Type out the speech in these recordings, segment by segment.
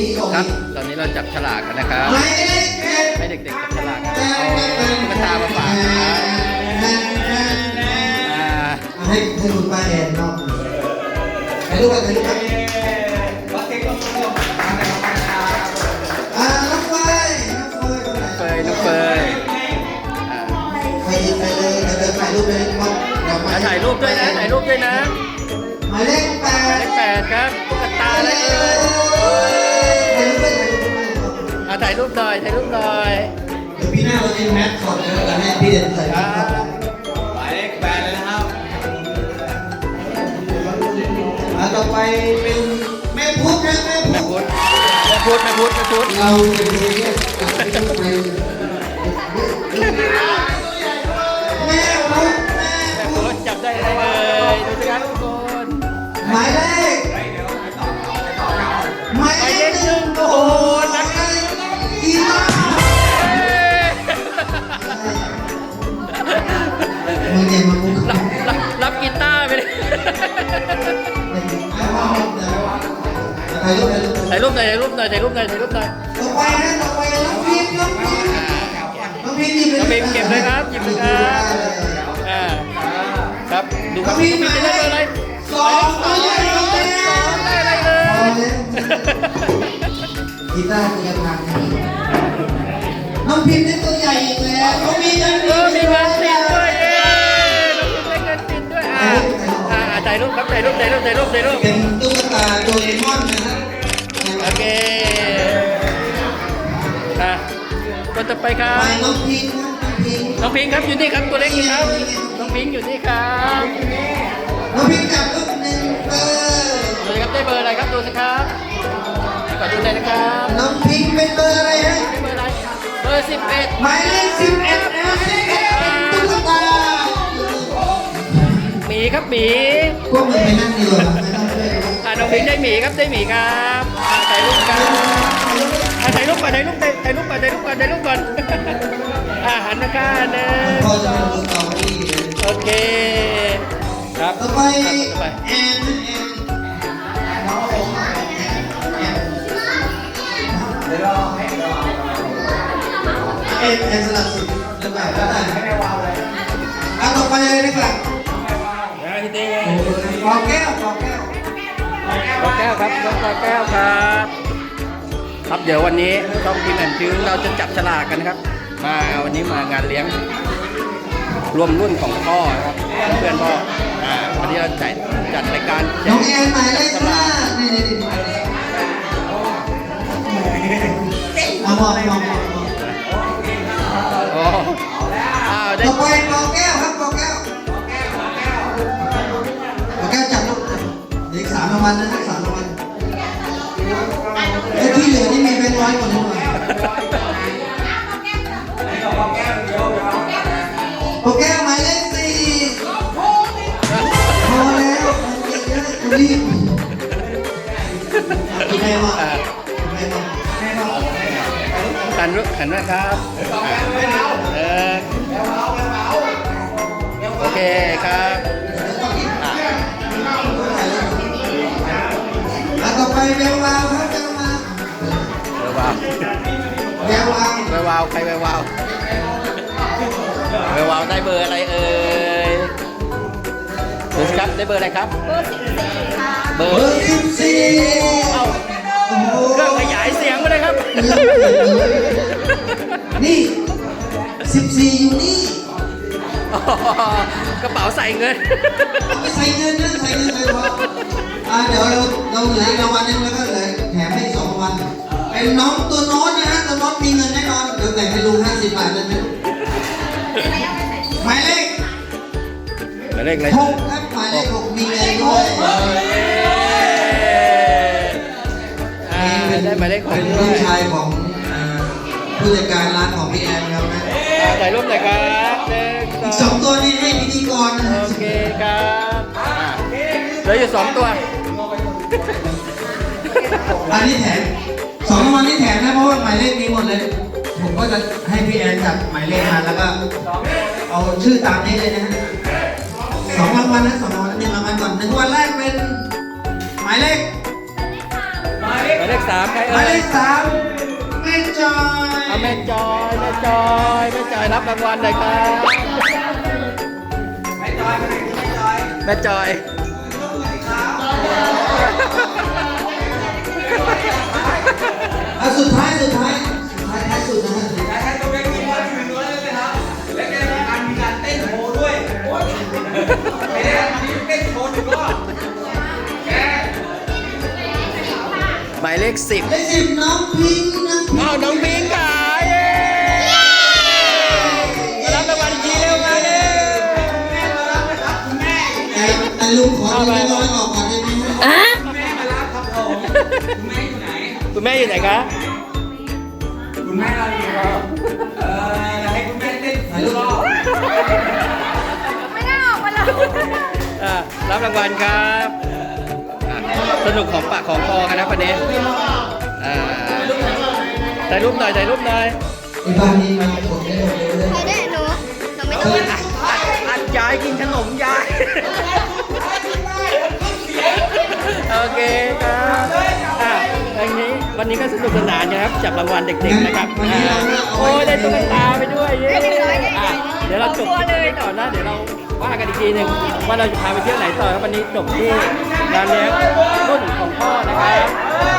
นี้ก่อนครับ ตอนนี้เราจับฉลากกันนะครับหมายเดให้เด็กๆจับฉลากเอาตุ๊กตามาฝากนะครับอ่าให้ให้คุณป้าแอนนอกถ่ายรูปกันถ่ายรูปกันอ่าน้องเฟยน้องเฟยเฟยน้องเฟยอ่าไปยิงไปเลยเดี๋ยวเดินถ่ายรูปเลยมองเดี๋ยวอ่าถ่ายรูปด้วยนะ ถ่ายรูปด้วยนะ หมายเลขแปหมายดเลขแปดครับตุ๊กตาอะไรเอ่ยถ่ายรูปด้วยถ่ายรูปด้วยอ่าถ่ายรูปหน่อยถ่ายรูปหน่อยเดี๋ยวพี่หน้าเราจะแมทสดเดี๋ยวเราให้พี่เด่นใส่ครับหมายเลขแปดเลยนะครับอ่าต่อไปเป็นแม่พุทธนะแม่แม่พุทธพุทธแม่พุทธแม่พุทธแม่พุทธเราจะเรียกไม่ต้องไป หมายเลขหมายเลขหนึ่งโอ้โหนักกีฬาเอ้ยมึงเนี่ยมามุกรับรับรับกีตาร์ไปเลยถ่ายรูปถ่ายรูปถ่ายรูปหน่อยถ่ายรูปหน่อยถ่ายรูปหน่อยถ่ายรูปหน่อยต่อไปนะต่อไปน้องพิมน้องพิมน้องพิมหยิบเลยน้องพิมเก็บเลยครับหยิบเลยครับอ่าครับดูครับน้องพิมจะได้เบอร์อะไรสอง กีตาร์จะพังน้องพิมได้ตัวใหญ่อีกแล้วน้องพิมได้เออมีเงินติดด้วยเย้น้องพิมได้เงินติดด้วยอ่าอ่าอ่าถ่ายรูปครับถ่ายรูปถ่ายรูปถ่ายรูปถ่ายรูปเป็นตุ๊กตาโดเรมอนนะครับโอเคอะคนต่อไปครัไปบน้องพิงน้องพิงน้องพิงค์ครับอยู่นี่ครับตัวเล็กอยู่ครับน้องพิงค์อยู่นี่ครับน้องพิงจับลูกหนึ่งเบอร์ดูสิครับได้เบอร์อะไรครับดูสิครับ ขอดูเลยนะครับน้องพิงเป็นเบอร์อะไรฮะได้เบอร์อะไรเบอร์สิบเอ็ดหมายเลขสิบเอ็ดนะสิบเอ็ดเป็นตุ๊กตาหมีครับหมีพวกมึงไปนั่งดีกว่าไม่ต้องเลยอ่าน้องพิงค์ได้หมีครับได้หมีครับ แอนแอนสลับสิบแล้วแบบแล้วได้อะต่อไปเลยนะครับนะพี่เต้ปอแก้วปอแก้วปอแก้วครับน้องปอแก้วครับ ครับเดี๋ยววันนี้ช่องพิมพ์แอนฟิวเราจะจับฉลากกันครับ มาวันนี้มางานเลี้ยงรวมรุ่นของพ่อนะครับเพื่อนพ่ออ่าวันนี้เราจัดจัดรายการแจน้องกแอนหมายเลขฉห้าลากนี่นี่นี่เอามองมองมอง ได้ต่อไปปอแก้วครับปอแก้วปอแก้วจับลูกเด็กสามรางวัลนะสามรางวัลไอ้ที่เหลือนี่มีเป็นร้อยกว่านี้หน่อยปอแก้วหมายเลขสี่พอแล้วเยอะๆรีบคุณแม่ว่าอ่าคุณแม่ว่าแม่ว่าหันรูปหันนะครับเออ โอเคครับอะแล้วต่อไปแวววาวครับแวววาวแวววาวแวววาวแวววาวใครแวววาวแวววาวได้เบอร์อะไรเอ่ยดูสิครับได้เบอร์อะไรครับ เบอเบอร์ร์สิบสี่เอ้าโอ้โหเครื่องขยายเสียงมาเลยครับ นี่ สิบสี่อยู่นี่กระเป๋าใส่เงิน เอาไปใส่เงินนะใส่เงินใส่พออ่าเดี๋ยวเราเราเหลืออีกรางวัลหนึงแล้วก็เหลือแถมให้อีกสองรางวัลเป็นน้องตัวโน้ตนะฮะตัวโน้ตมีเงินแน่นอนเดี๋ยวแบ่งให้ลุงห้าสิบบาทเลยนะหมายเลขหมายเลขอะไรหกครับหมายเลขหกมีเงินด้วยอ่าได้หมายเลขหกเป็นด้ลูวกยชายของอ่าผู้จัดการร้านของพี่แอนครับนะอ่า ถ่ายรูปหน่อยครับหนึ่งอีกสสอองงตัวนี้ให้พิธีกรนะฮะโอเคครับอ่าเหลืออยู่สองตัว อันนี้แถมสองรางวัลนี้แถมนะเพราะว่าหมายเลขมีหมดเลย ผมก็จะให้พี่แอนจับหมายเลขมาแล้วก็เอาชื่อตามนี้เลยนะฮะสองรางวัลนะสองรางวัลหนึ่งรางวัลก่อนหนึ่งรางวัลแรกเป็นหมายเลขหมายเลเลขสามใครหมายเอ่เลยขสามแม่จอยเอาแม่จอยแม่จอยแม่จอยรับรางวัลหน่อยครับไม่จอยไม่จอยแม่จอยอะสุดท้ายสุดท้ายายเลขสิบเลขสิบน้องพิงค์น้องพิงค์อ้าวน้องพิงค์ค่ะเย้มารับรางวัลอีกทีเร็วมาเร็วแต่แต่ลุงขอดูน้อยๆออกก่อนได้ไหมฮะแม่มารับครับผมคุณแม่อยู่ไหนคุณแม่อยู่ไหนคะคุณแม่เราอยู่ครับเออให้คุณแม่เต้นหนึ่งรอบไม่ได้ออกมาเลยอ่ารับรางวัลครับอะ สนุกของปากของคอกันนะประเด็นอ่าถ่ายรูปหน่อยถ่ายรูปหน่อยไอ้บ้านนี้มันกดได้หมดเลยใครได้หนูหนูไม่ต้องอัดอัดอัดยายกินขนมยาย โอเคครับอะอย่างนี้วันนี้ก็สนุกสนานนะครับจับรางวัลเด็กๆนะครับอ่าโอ้ยได้ตุ๊กตาไปด้วยเย้อะเดี๋ยวเราจบคลิปนี้ก่อนนะเดี๋ยวเรา ว่ากันอีกทีหนึ่งว่าเราจะพาไปเที่ยวไหนต่อครับวันนี้จบที่งานเลี้ยงรุ่นของพ่อนะครับ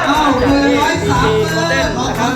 อ้าวจากเบอร์ที่ร้อยดีสามดีเบโมอเดลร์ขอนะขคอรับ